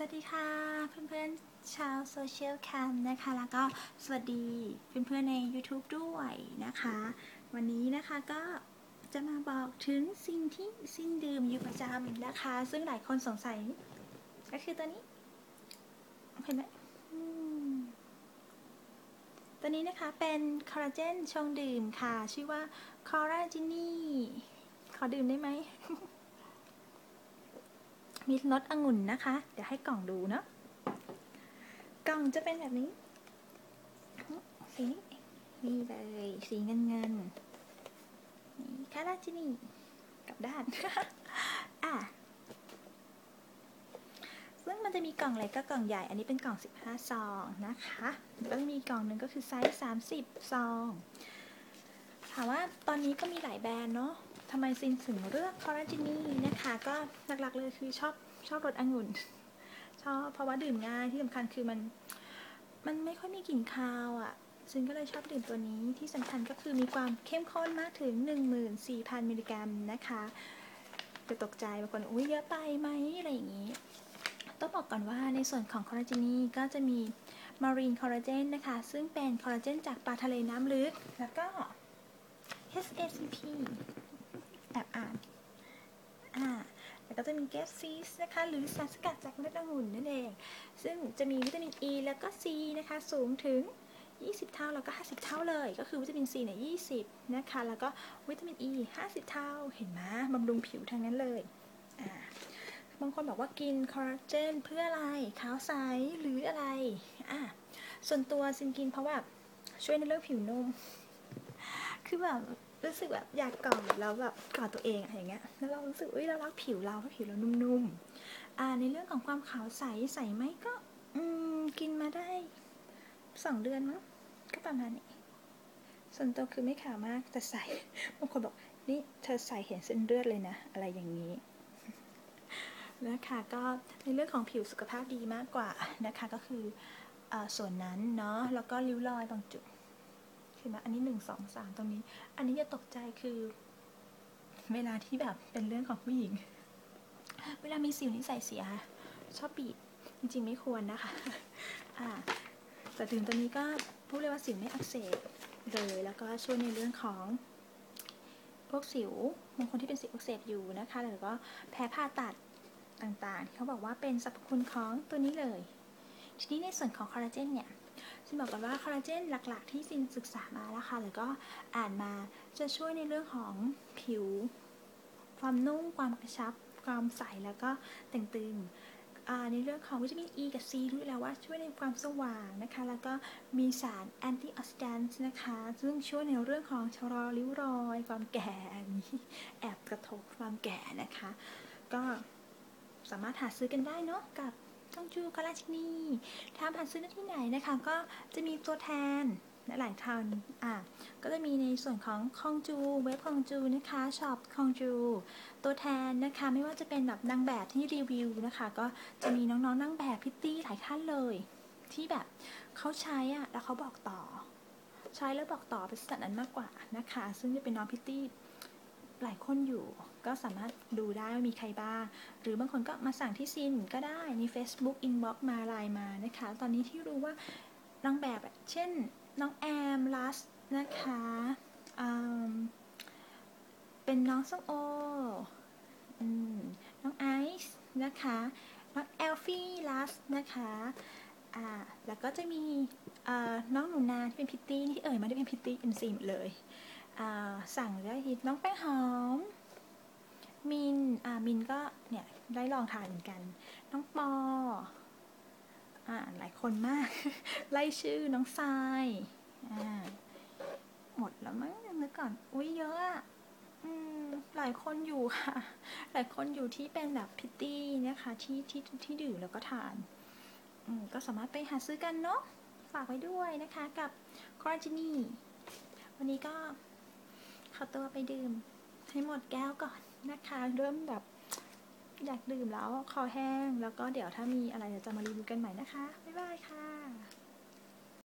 สวัสดีค่ะ เพื่อนๆชาวโซเชียลแคมนะคะ แล้วก็สวัสดีเพื่อนๆใน YouTube ด้วยนะคะ วันนี้นะคะก็จะมาบอกถึงสิ่งที่สิ้นดื่มอยู่ประจำนะคะ ซึ่งหลายคนสงสัย ก็คือตัวนี้เห็นไหมอืมตัวนี้นะคะเป็นคอลลาเจนชงดื่มค่ะ ชื่อว่าคอลลาจินี่ขอดื่มได้ไหม มีรสองุ่นนะคะ เดี๋ยวให้กล่องดูเนาะกล่องจะเป็นแบบนี้สีนี่เลยสีเงินเงินนี่คาราจินีกับด้านอะซึ่งมันจะมีกล่องเล็กก็กล่องใหญ่ อันนี้เป็นกล่อง 15 ซองนะคะแล้วมีกล่องหนึ่งก็คือไซส์ 30 ซอง ถามว่าตอนนี้ก็มีหลายแบรนด์เนาะ ทำไมซินถึงเลือกคอลลาเจนี่นะคะ ก็หลักๆเลยคือชอบชอบรสองุ่น ชอบเพราะว่าดื่มง่ายที่สำคัญคือมัน มันไม่ค่อยมีกลิ่นคาวอะ่ะซินก็เลยชอบดื่มตัวนี้ที่สำคัญก็คือมีความเข้มข้นมากถึง 14,000 มิลลิกรัมนะคะจะตกใจบางคนอุ้ยเยอะไปไหมอะไรอย่างนี้ ต้องบอกก่อนว่าในส่วนของคอลลาเจนี่ก็จะมีมารีนคอลลาเจนนะคะ ซึ่งเป็นคอลลาเจนจากปลาทะเลน้ำลึก แล้วก็ HACP แอบอ่านอ่าแล้วก็จะมีแก๊สซีสนะคะ หรือสารสกัดจากเลือดองุ่นนั่นเอง ซึ่งจะมีวิตามิน E แล้วก็ C นะคะ สูงถึง 20 เท่าแล้วก็ 50 เท่าเลย ก็คือวิตามิน C เนี่ย 20 นะคะ แล้วก็วิตามิน E 50 เท่า เห็นไหมบำรุงผิวทั้งนั้นเลย อ่า บางคนบอกว่ากินคอลลาเจนเพื่ออะไร ขาวใสหรืออะไร อ่า ส่วนตัวซินกินเพราะว่าช่วยในเรื่องผิวนุ่ม คือแบบ รู้สึกแบบอยากกอดแล้วแบบกอดตัวเองอะไรอย่างเงี้ยแล้วเรารู้สึกเอ้ยเรารักผิวเราเพราะผิวเรานุ่มๆอ่าในเรื่องของความขาวใสใสไหมก็ อืมกินมาได้สองเดือนมั้งก็ประมาณนี้ส่วนตัวคือไม่ขาวมากแต่ใสบางคนบอกนี่เธอใสเห็นเส้นเลือดเลยนะ อะไรอย่างนี้นะคะก็ในเรื่องของผิวสุขภาพดีมากกว่านะคะก็คืออส่วนนั้นเนาะแล้วก็ริ้วรอยบางจุด เห็นไหมอันนี้หนึ่งสองสามตรงนี้ อันนี้จะตกใจคือ เวลาที่แบบเป็นเรื่องของผู้หญิง เวลามีสิวนิสัยเสีย ชอบบีบจริงๆไม่ควรนะคะอ่าแต่ถึงตัวนี้ก็พูดเลยว่าสิวไม่อักเสบเลยแล้วก็ช่วยในเรื่องของพวกสิวบางคนที่เป็นสิวอักเสบอยู่นะคะหรือก็แพ้ผ่าตัดต่างๆเขาบอกว่าเป็นสรรพคุณของตัวนี้เลย ทีนี้ในส่วนของคอลลาเจนเนี่ย ซินบอกกันว่าคอลลาเจนหลัก ๆ ที่ซินศึกษามาแล้วค่ะแล้วก็อ่านมาจะช่วยในเรื่องของผิว ความนุ่มความกระชับ ความใสแล้วก็แต่งตึงในเรื่องของวิตามิน E กับ C รู้แล้วว่าช่วยในความสว่างนะคะ แล้วก็มีสารแอนตี้ออกซิแดนต์นะคะ ซึ่งช่วยในเรื่องของชะลอริ้วรอย ความแก่นี้แอบกระทบความแก่นะคะ ก็สามารถหาซื้อกันได้เนาะกับ ต้องจูคอลาเจนีถ้าหานซื้อได้ที่ไหนนะคะ ก็จะมีตัวแทนหลายทันอะก็จะมีในส่วนของคองจู เว็บคองจูนะคะช็อปคองจู ตัวแทนนะคะ ไม่ว่าจะเป็นแบบนางแบบที่รีวิวนะคะ ก็จะมีน้องๆนนางแบบพิตตี้หลายท่านเลย ที่แบบเขาใช้อะแล้วเขาบอกต่อ ใช้แล้วบอกต่อเป็นสัตว์นั้นมากกว่านะคะ ซึ่งจะเป็นน้องพิตตี้ หลายคนอยู่ ก็สามารถดูได้ว่ามีใครบ้าง หรือบางคนก็มาสั่งที่ซินก็ได้ใน Facebook Inbox มาไลน์มานะคะ ตอนนี้ที่รู้ว่านางแบบเช่นน้องแอมลัสนะคะเป็นน้องส้มโอน้องไอซ์นะคะน้องแอลฟี่ลัสนะคะแล้วก็จะมีน้องหนูนาที่เป็นพิตตี้ที่เอ่ยมาได้เป็นพิตตี้เป็นซีมเลย สั่งได้ทีน้องแป้งหอม มินอ่ามินก็เนี่ยได้ลองทานเหมือนกัน น้องปออ่าหลายคนมาก ไล่ชื่อน้องทรายอ่าหมดแล้วมั้งนึกก่อน อุ้ยเยอะอะอืมหลายคนอยู่ค่ะ หลายคนอยู่ที่เป็นแบบพิตตี้นะคะที่ที่ที่ดื่มแล้วก็ทานอืมก็สามารถไปหาซื้อกันเนาะ ฝากไว้ด้วยนะคะกับคอร์จินีวันนี้ก็ ขอตัวไปดื่ม ให้หมดแก้วก่อนนะคะ เริ่มแบบอยากดื่มแล้วคอแห้ง แล้วก็เดี๋ยวถ้ามีอะไรจะมารีวิวกันใหม่นะคะ บ๊ายบายค่ะ